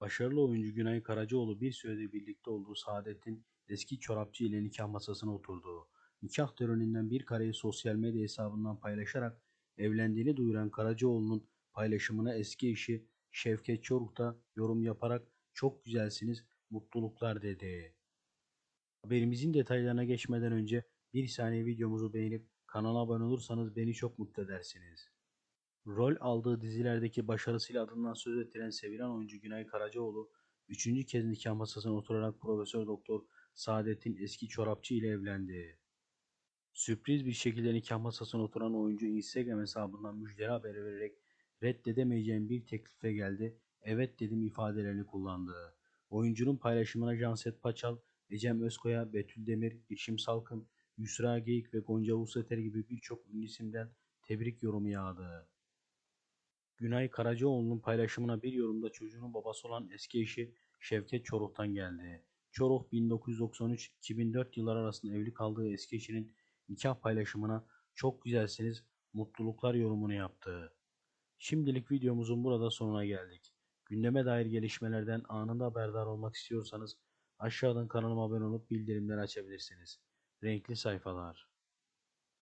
Başarılı oyuncu Günay Karacaoğlu bir süredir birlikte olduğu Saadet'in eski çorapçı ile nikah masasına oturdu. Nikah töreninden bir kareyi sosyal medya hesabından paylaşarak evlendiğini duyuran Karacaoğlu'nun paylaşımına eski eşi Şevket Çoruk da yorum yaparak çok güzelsiniz, mutluluklar dedi. Haberimizin detaylarına geçmeden önce bir saniye videomuzu beğenip kanala abone olursanız beni çok mutlu edersiniz. Rol aldığı dizilerdeki başarısıyla adından söz ettiren sevilen oyuncu Günay Karacaoğlu, üçüncü kez nikah masasına oturarak Profesör Doktor Saadettin eski çorapçı ile evlendi. Sürpriz bir şekilde nikah masasına oturan oyuncu Instagram hesabından müjdeli haberi vererek reddedemeyeceğim bir teklife geldi, evet dedim ifadelerini kullandı. Oyuncunun paylaşımına Canset Paçal, Ecem Özkoya, Betül Demir, Yeşim Salkım, Yusra Geyik ve Gonca Vuseter gibi birçok ünlü isimden tebrik yorumu yağdı. Günay Karacaoğlu'nun paylaşımına bir yorumda çocuğunun babası olan eski eşi Şevket Çoruk'tan geldi. Çoruk 1993-2004 yılları arasında evli kaldığı eski eşinin nikah paylaşımına çok güzelsiniz, mutluluklar yorumunu yaptı. Şimdilik videomuzun burada sonuna geldik. Gündeme dair gelişmelerden anında haberdar olmak istiyorsanız aşağıdan kanalıma abone olup bildirimleri açabilirsiniz. Renkli sayfalar.